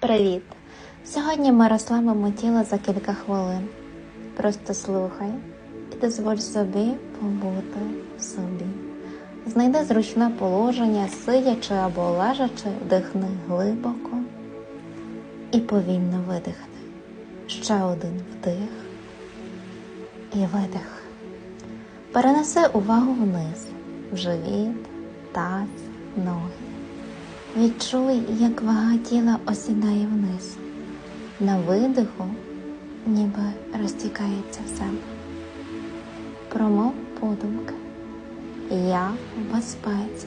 Привіт! Сьогодні ми розслабимо тіло за кілька хвилин. Просто слухай і дозволь собі побути собі. Знайди зручне положення, сидячи або лежачи, вдихни глибоко і повільно видихни. Ще один вдих і видих. Перенеси увагу вниз, в живіт, таз, ноги. Відчуй, як вага тіла осідає вниз. На видиху ніби розтікається в себе. Промов подумки. Я в безпеці.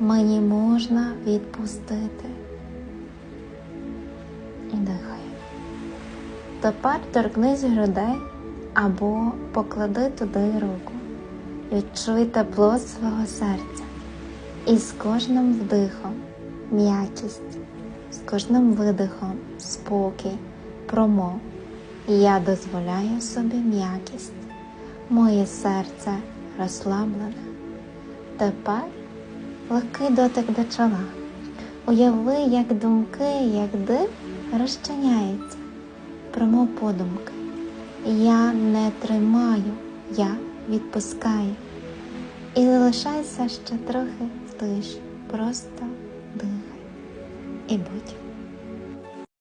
Мені можна відпустити. І дихай. Тепер торкнись грудей або поклади туди руку. Відчуй тепло свого серця. І з кожним вдихом м'якість, з кожним видихом спокій, промов. Я дозволяю собі м'якість. Моє серце розслаблене. Тепер легкий дотик до чола. Уяви, як думки, як дим розчиняються. Промов подумки. Я не тримаю, я відпускаю. І лишайся ще трохи в тиші. Просто дихай і будь.